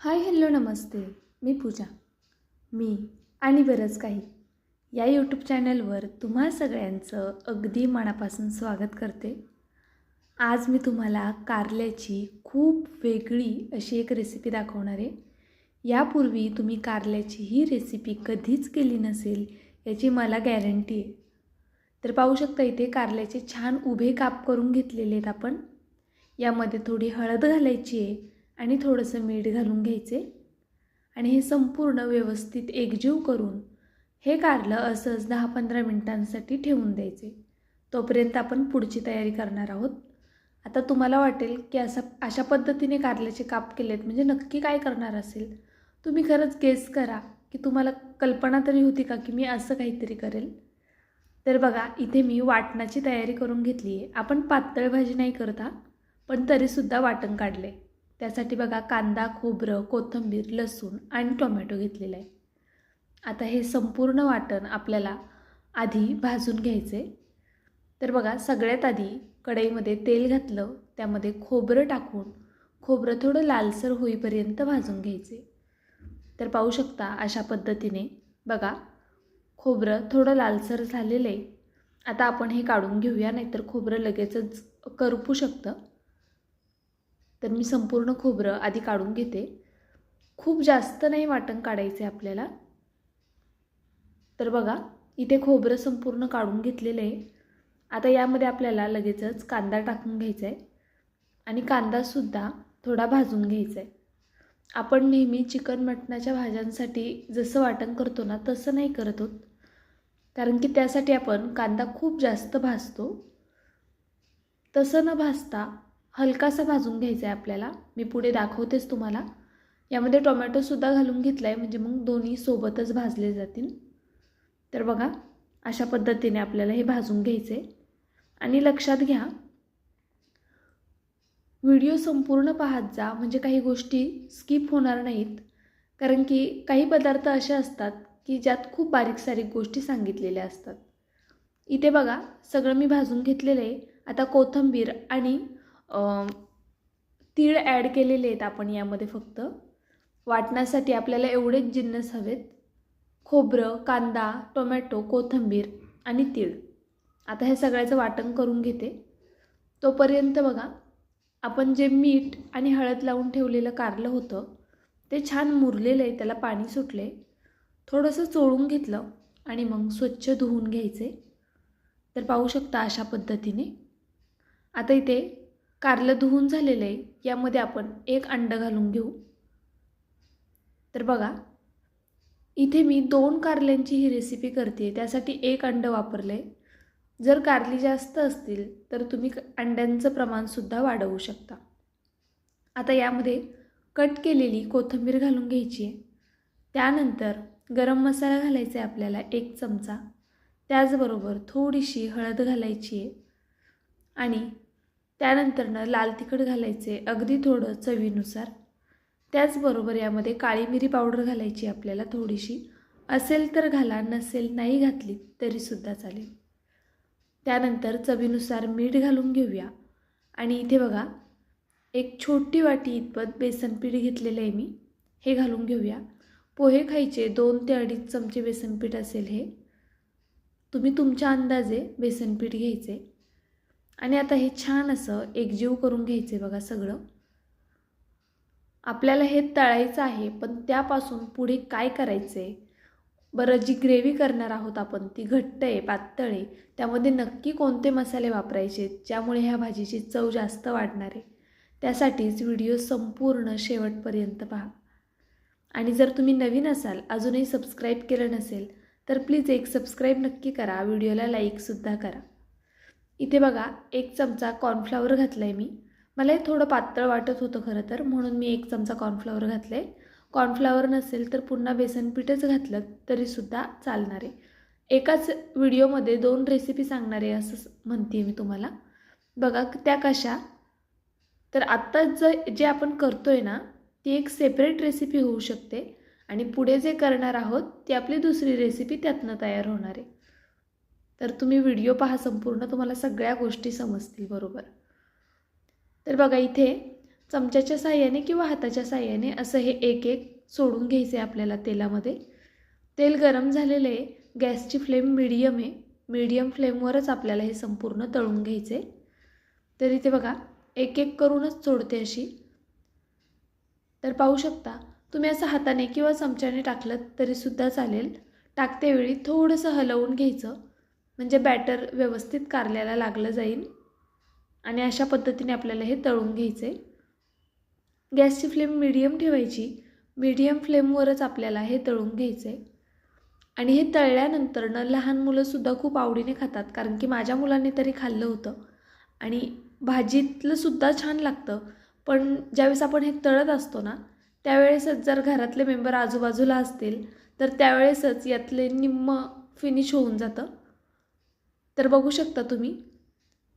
Hi hello नमस्ते. मी पूजा. मी आणि बरंच काही. या यूट्यूब चॅनलवर तुम्हा सगळ्यांचं अगदी मनापासून स्वागत करते. आज मी तुम्हाला कारल्याची खूप वेगळी अशी एक रेसिपी दाखवणार आहे. यापूर्वी तुम्ही कारल्याची ही रेसिपी कधीच केली नसेल याची मला गॅरंटी आहे. तर पाहू शकता इथे कारल्याचे छान उभे काप करून घेतलेले आहेत आपण. यामध्ये थोडी हळद घालायची आहे. आणि थोडंसं मीठ घालून घ्यायचे. आणि हे संपूर्ण व्यवस्थित एकजीव करून हे कारलं असंच दहा पंधरा मिनटांसाठी ठेवून द्यायचे. तोपर्यंत आपण पुढची तयारी करणार आहोत. आता तुम्हाला वाटेल की असं अशा पद्धतीने कारल्याचे काप केलेत म्हणजे नक्की काय करणार असेल? तुम्ही खरंच गेस करा की तुम्हाला कल्पना तरी होती का की मी असं काहीतरी करेल? तर बघा इथे मी वाटणाची तयारी करून घेतली आहे आपण पातळ भाजी नाही करता पण तरीसुद्धा वाटण काढले त्यासाठी बघा कांदा खोबरं कोथिंबीर लसूण आणि टोमॅटो घेतलेला आहे. आता हे संपूर्ण वाटण आपल्याला आधी भाजून घ्यायचे. तर बघा सगळ्यात आधी कढईमध्ये तेल घातलं त्यामध्ये खोबरं टाकून खोबरं थोडं लालसर होईपर्यंत भाजून घ्यायचे. तर पाहू शकता अशा पद्धतीने बघा खोबरं थोडं लालसर झालेलं आहे. आता आपण हे काढून घेऊया नाहीतर खोबरं लगेचच करपू शकतं. तर मी संपूर्ण खोबरं आधी काढून घेते. खूप जास्त नाही वाटण काढायचे आपल्याला. तर बघा इथे खोबरं संपूर्ण काढून घेतलेलं आहे. आता यामध्ये आपल्याला लगेचच कांदा टाकून घ्यायचा आहे आणि कांदासुद्धा थोडा भाजून घ्यायचा आहे आपण नेहमी चिकन मटणाच्या भाज्यांसाठी जसं वाटण करतो ना तसं नाही करत होत. कारण की त्यासाठी आपण कांदा खूप जास्त भाजतो. तसं न भाजता हलकासा भाजून घ्यायचा आहे आपल्याला. मी पुढे दाखवतेच तुम्हाला. यामध्ये टोमॅटोसुद्धा घालून घेतला आहे म्हणजे मग दोन्ही सोबतच भाजले जातील. तर बघा अशा पद्धतीने आपल्याला हे भाजून घ्यायचे आणि लक्षात घ्या व्हिडिओ संपूर्ण पाहत जा म्हणजे काही गोष्टी स्किप होणार नाहीत. कारण की काही पदार्थ असे असतात की ज्यात खूप बारीक सारीक गोष्टी सांगितलेल्या असतात. इथे बघा सगळं मी भाजून घेतलेलं आहे. आता कोथंबीर आणि तीळ ॲड केलेले आहेत आपण यामध्ये फक्त. वाटण्यासाठी आपल्याला एवढेच जिन्नस हवेत. खोबरं कांदा टोमॅटो कोथिंबीर आणि तीळ. आता हे सगळ्याचं वाटण करून घेते. तोपर्यंत बघा आपण जे मीठ आणि हळद लावून ठेवलेलं कारलं होतं ते छान मुरलेलं आहे त्याला पाणी सुटले थोडंसं चोळून घेतलं आणि मग स्वच्छ धुवून घ्यायचे. तर पाहू शकता अशा पद्धतीने. आता इथे कारलं धुवून झालेलं आहे. यामध्ये आपण एक अंडं घालून घेऊ. तर बघा इथे मी दोन कारल्यांची ही रेसिपी करते त्यासाठी एक अंडं वापरलं आहे जर कारली जास्त असतील तर तुम्ही अंड्यांचं प्रमाणसुद्धा वाढवू शकता. आता यामध्ये कट केलेली कोथिंबीर घालून घ्यायची आहे. त्यानंतर गरम मसाला घालायचा आहे आपल्याला एक चमचा. त्याचबरोबर थोडीशी हळद घालायची आहे. आणि त्यानंतरनं लाल तिखट घालायचे अगदी थोडं चवीनुसार. त्याचबरोबर यामध्ये काळी मिरी पावडर घालायची आपल्याला थोडीशी. असेल तर घाला नसेल नाही घातली तरीसुद्धा चालेल. त्यानंतर चवीनुसार मीठ घालून घेऊया. आणि इथे बघा एक छोटी वाटी इतपत बेसन पीठ घेतलेलं आहे मी. हे घालून घेऊया. पोहे खायचे दोन ते अडीच चमचे बेसन पीठ असेल हे. तुम्ही तुमच्या अंदाजे बेसन पीठ घ्यायचे. आणि आता हे छान असं एकजीव करून घ्यायचे बघा सगळं. आपल्याला हे तळायचं आहे पण त्यापासून पुढे काय करायचं आहे बरं जी ग्रेव्ही करणार आहोत आपण ती घट्ट आहे पातळ आहे त्यामध्ये नक्की कोणते मसाले वापरायचे ज्यामुळे ह्या भाजीची चव जास्त वाढणार आहे? त्यासाठीच व्हिडिओ संपूर्ण शेवटपर्यंत पहा. आणि जर तुम्ही नवीन असाल अजूनही सबस्क्राईब केलं नसेल तर प्लीज एक सबस्क्राईब नक्की करा व्हिडिओला लाईकसुद्धा करा. इथे बघा एक चमचा कॉर्नफ्लावर घातला आहे मी. मला हे थोडं पातळ वाटत होतं खरं तर म्हणून मी एक चमचा कॉर्नफ्लावर घातलं आहे कॉर्नफ्लावर नसेल तर पुन्हा बेसनपीठच घातलं तरीसुद्धा चालणार आहे. एकाच व्हिडिओमध्ये दोन रेसिपी सांगणार आहे असं म्हणते मी तुम्हाला. बघा त्या कशा? तर आत्ता ज जे आपण करतो आहे ना ती एक सेपरेट रेसिपी होऊ शकते. आणि पुढे जे करणार आहोत ती आपली दुसरी रेसिपी त्यातनं तयार होणार आहे. तर तुम्ही व्हिडिओ पहा संपूर्ण तुम्हाला सगळ्या गोष्टी समजतील बरोबर? तर बघा इथे चमच्याच्या साह्याने किंवा हाताच्या साह्याने असं हे एक एक सोडून घ्यायचं आहे आपल्याला तेलामध्ये. तेल गरम झालेलं आहे गॅसची फ्लेम मिडियम आहे. मिडियम फ्लेमवरच आपल्याला हे संपूर्ण तळून घ्यायचे आहे तर इथे बघा एक एक करूनच सोडते अशी. तर पाहू शकता तुम्ही असं हाताने किंवा चमच्याने टाकलं तरीसुद्धा चालेल. टाकतेवेळी थोडंसं हलवून घ्यायचं. म्हणजे बॅटर व्यवस्थित कारल्याला लागलं जाईल. आणि अशा पद्धतीने आपल्याला हे तळून घ्यायचं. आहे गॅसची फ्लेम मिडियम ठेवायची. मिडियम फ्लेमवरच आपल्याला हे तळून घ्यायचं. आहे आणि हे तळल्यानंतरनं लहान मुलंसुद्धा खूप आवडीने खातात कारण की माझ्या मुलांनी तरी खाल्लं होतं. आणि भाजीतलंसुद्धा छान लागतं. पण ज्यावेळेस आपण हे तळत असतो ना त्यावेळेसच जर घरातले मेंबर आजूबाजूला असतील तर त्यावेळेसच यातले निम्म फिनिश होऊन जातं. तर बघू शकता तुम्ही.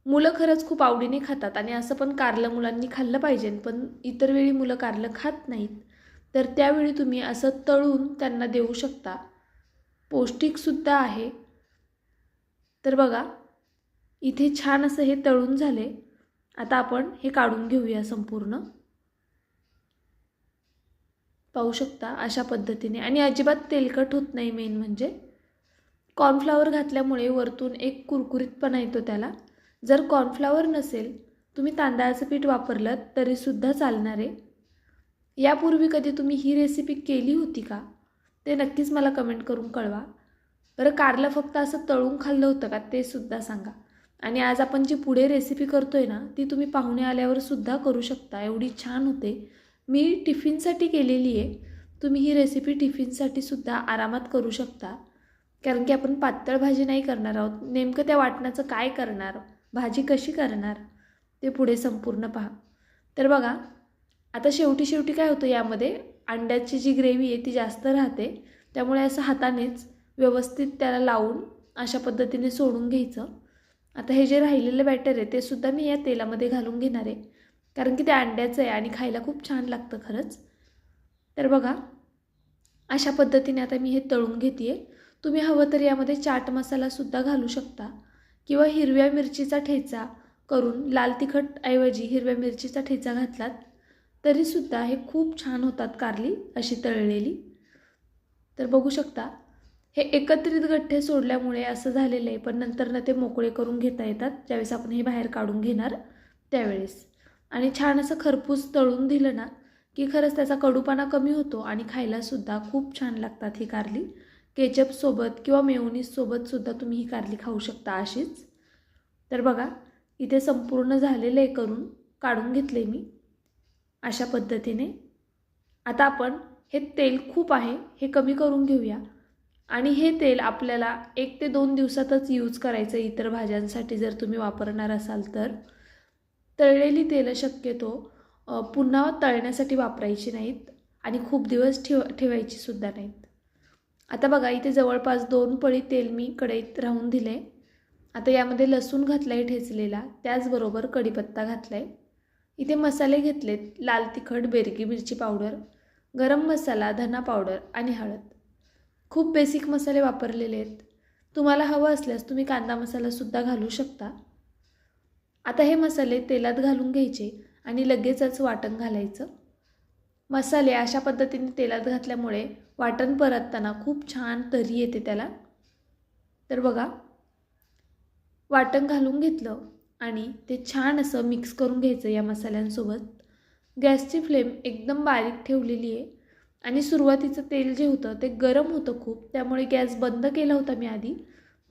मुलं खरंच खूप आवडीने खातात आणि असं पण कारलं मुलांनी खाल्लं पाहिजे पण इतर वेळी मुलं कारलं खात नाहीत. तर त्यावेळी तुम्ही असं तळून त्यांना देऊ शकता. पौष्टिकसुद्धा आहे. तर बघा इथे छान असं हे तळून झाले. आता आपण हे काढून घेऊया संपूर्ण. पाहू शकता अशा पद्धतीने. आणि अजिबात तेलकट होत नाही मेन म्हणजे. कॉर्नफ्लावर घातल्यामुळे वरतून एक कुरकुरीतपणा येतो त्याला. जर कॉर्नफ्लावर नसेल तुम्ही तांदळाचं पीठ वापरलं तरीसुद्धा चालणार आहे. यापूर्वी कधी तुम्ही ही रेसिपी केली होती का? ते नक्कीच मला कमेंट करून कळवा. बरं कारलं फक्त असं तळून खाल्लं होतं का? ते सुद्धा सांगा. आणि आज आपण जी पुढे रेसिपी करतो आहे ना ती तुम्ही पाहुणे आल्यावर सुद्धा करू शकता. एवढी छान होते. मी टिफिनसाठी केलेली आहे. तुम्ही ही रेसिपी टिफिनसाठी सुद्धा आरामात करू शकता. कारण की आपण पातळ भाजी नाही करणार आहोत. नेमकं त्या वाटणाचं काय करणार? भाजी कशी करणार? ते पुढे संपूर्ण पहा. तर बघा आता शेवटी शेवटी काय होतं यामध्ये? अंड्याची जी ग्रेव्ही आहे ती जास्त राहते. त्यामुळे असं हातानेच व्यवस्थित त्याला लावून अशा पद्धतीने सोडून घ्यायचं. आता हे जे राहिलेलं बॅटर आहे ते सुद्धा मी या तेलामध्ये घालून घेणार आहे. कारण की ते अंड्याचं आहे आणि खायला खूप छान लागतं खरंच. तर बघा अशा पद्धतीने आता मी हे तळून घेते आहे तुम्ही हवं तर यामध्ये चाट मसालासुद्धा घालू शकता. किंवा हिरव्या मिरचीचा ठेचा करून लाल तिखटऐवजी हिरव्या मिरचीचा ठेचा घातलात तरीसुद्धा हे खूप छान होतात कारली अशी तळलेली. तर बघू शकता हे एकत्रित गठ्ठे सोडल्यामुळे असं झालेलं आहे पण नंतर ना ते मोकळे करून घेता येतात. ज्यावेळेस आपण हे बाहेर काढून घेणार त्यावेळेस. आणि छान असं खरपूस तळून दिलं ना की खरंच त्याचा कडूपणा कमी होतो आणि खायलासुद्धा खूप छान लागतात ही कारली. केचपसोबत किंवा मेयोनीजसोबतसुद्धा तुम्ही ही कारली खाऊ शकता अशीच. तर बघा इथे संपूर्ण झालेलं आहे करून काढून घेतले मी अशा पद्धतीने. आता आपण हे तेल खूप आहे हे कमी करून घेऊया. आणि हे तेल आपल्याला एक ते दोन दिवसातच यूज करायचं इतर भाज्यांसाठी जर तुम्ही वापरणार असाल तर. तळलेली तेलं शक्यतो पुन्हा तळण्यासाठी वापरायची नाहीत आणि खूप दिवस ठेव ठेवायची सुद्धा नाहीत. आता बघा इथे जवळपास दोन पळी तेल मी कढईत राहून दिले. आता यामध्ये लसूण घातला आहे ठेचलेला त्याचबरोबर कढीपत्ता घातला आहे इथे मसाले घेतलेत लाल तिखट बेरगी मिरची पावडर गरम मसाला धना पावडर आणि हळद. खूप बेसिक मसाले वापरलेले आहेत. तुम्हाला हवं असल्यास तुम्ही कांदा मसालासुद्धा घालू शकता. आता हे मसाले तेलात घालून घ्यायचे आणि लगेचच वाटण घालायचं. मसाले अशा पद्धतीने तेलात घातल्यामुळे वाटण परतताना खूप छान तरी येते त्याला. तर बघा वाटण घालून घेतलं आणि ते छान असं मिक्स करून घ्यायचं या मसाल्यांसोबत. गॅसची फ्लेम एकदम बारीक ठेवलेली आहे आणि सुरुवातीचं तेल जे होतं ते गरम होतं खूप त्यामुळे गॅस बंद केला होता मी आधी.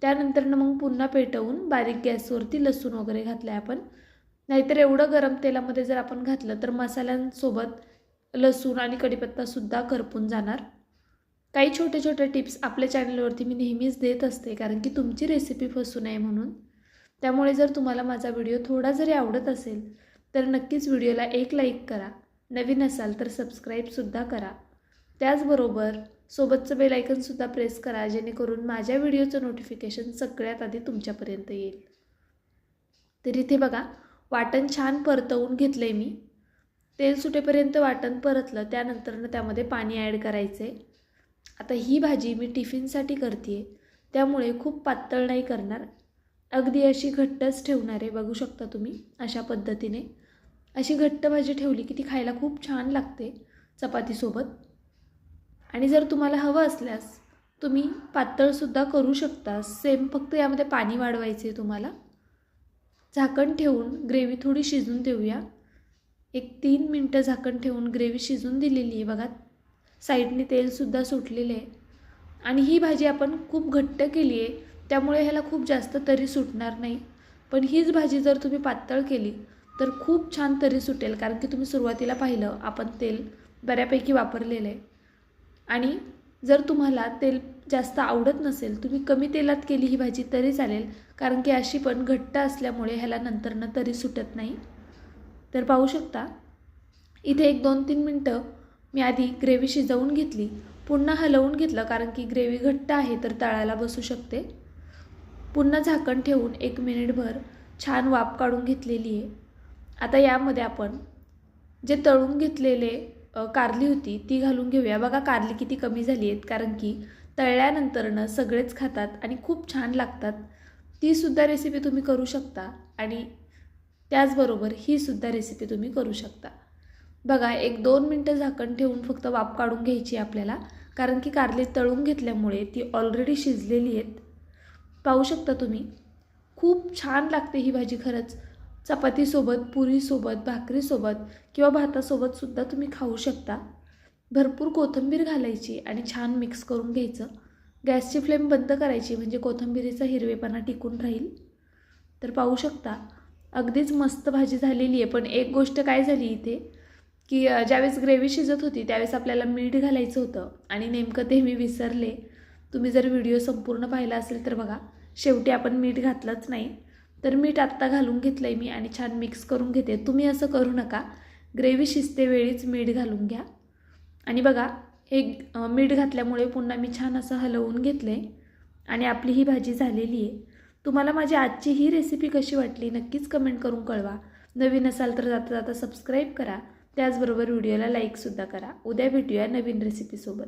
त्यानंतरनं मग पुन्हा पेटवून बारीक गॅसवरती लसूण वगैरे घातलं आहे आपण. नाहीतर एवढं गरम तेलामध्ये जर आपण घातलं तर मसाल्यांसोबत लसूण आणि कढीपत्तासुद्धा करपून जाणार. काही छोटे छोटे टिप्स आपल्या चॅनलवरती मी नेहमीच देत असते कारण की तुमची रेसिपी फसू नये म्हणून. त्यामुळे जर तुम्हाला माझा व्हिडिओ थोडा जरी आवडत असेल तर नक्कीच व्हिडिओला एक लाईक करा. नवीन असाल तर सबस्क्राईबसुद्धा करा. त्याचबरोबर सोबतचं बेल आयकनसुद्धा प्रेस करा जेणेकरून माझ्या व्हिडिओचं नोटिफिकेशन सगळ्यात आधी तुमच्यापर्यंत येईल. तर इथे बघा वाटण छान परतवून घेतलं आहे मी. तेल सुटेपर्यंत वाटण परतलं त्यानंतरनं त्यामध्ये पाणी ॲड करायचे आता ही भाजी मी टिफिनसाठी करते आहे त्यामुळे खूप पातळ नाही करणार. अगदी अशी घट्टच ठेवणार आहे बघू शकता तुम्ही अशा पद्धतीने. अशी घट्ट भाजी ठेवली की ती खायला खूप छान लागते चपातीसोबत. आणि जर तुम्हाला हवं असल्यास तुम्ही पातळसुद्धा करू शकता. सेम फक्त यामध्ये पाणी वाढवायचे आहे तुम्हाला. झाकण ठेवून ग्रेव्ही थोडी शिजून देऊया. एक तीन मिनटं झाकण ठेवून ग्रेव्ही शिजून दिलेली आहे बघा. साईडने तेलसुद्धा सुटलेले आहे. आणि ही भाजी आपण खूप घट्ट केली आहे त्यामुळे ह्याला खूप जास्त तरी सुटणार नाही. पण हीच भाजी जर तुम्ही पातळ केली तर खूप छान तरी सुटेल कारण की तुम्ही सुरुवातीला पाहिलं आपण तेल बऱ्यापैकी वापरलेलं आहे. आणि जर तुम्हाला तेल जास्त आवडत नसेल तुम्ही कमी तेलात केली ही भाजी तरी चालेल कारण की अशी पण घट्ट असल्यामुळे ह्याला नंतरनं तरी सुटत नाही. तर पाहू शकता इथे एक दोन तीन मिनटं मी आधी ग्रेव्ही शिजवून घेतली पुन्हा हलवून घेतलं कारण की ग्रेव्ही घट्ट आहे तर तळाला बसू शकते. पुन्हा झाकण ठेवून एक मिनिटभर छान वाफ काढून घेतलेली आहे. आता यामध्ये आपण जे तळून घेतलेले कारली होती ती घालून घेऊया. बघा कारली किती कमी झाली आहेत कारण की तळल्यानंतरनं सगळेच खातात आणि खूप छान लागतात. तीसुद्धा रेसिपी तुम्ही करू शकता आणि त्याचबरोबर ही सुद्धा रेसिपी तुम्ही करू शकता. बघा एक दोन मिनटं झाकण ठेवून फक्त वाफ काढून घ्यायची आपल्याला. कारण की कारली तळून घेतल्यामुळे ती ऑलरेडी शिजलेली आहेत. पाहू शकता तुम्ही? खूप छान लागते ही भाजी खरंच. चपातीसोबत पुरीसोबत भाकरीसोबत किंवा भातासोबतसुद्धा तुम्ही खाऊ शकता. भरपूर कोथिंबीर घालायची आणि छान मिक्स करून घ्यायचं. गॅसची फ्लेम बंद करायची म्हणजे कोथिंबीरीचा हिरवेपणा टिकून राहील. तर पाहू शकता अगदीच मस्त भाजी झालेली आहे. पण एक गोष्ट काय झाली इथे? की ज्यावेळेस ग्रेव्ही शिजत होती त्यावेळेस आपल्याला मीठ घालायचं होतं आणि नेमकं ते मी विसरले. तुम्ही जर व्हिडिओ संपूर्ण पाहिला असेल तर बघा शेवटी आपण मीठ घातलंच नाही. तर मीठ आत्ता घालून घेतलं आहे मी आणि छान मिक्स करून घेते. तुम्ही असं करू नका. ग्रेव्ही शिजते वेळीच मीठ घालून घ्या. आणि बघा एक मीठ घातल्यामुळे पुन्हा मी छान असं हलवून घेतले आणि आपली ही भाजी झालेली आहे. तुम्हाला माझी आजची ही रेसिपी कशी वाटली नक्कीच कमेंट करून कळवा. नवीन असाल तर जाता जाता सबस्क्राईब करा. त्याचबरोबर व्हिडिओला लाईकसुद्धा करा. उद्या भेटूया नवीन रेसिपीसोबत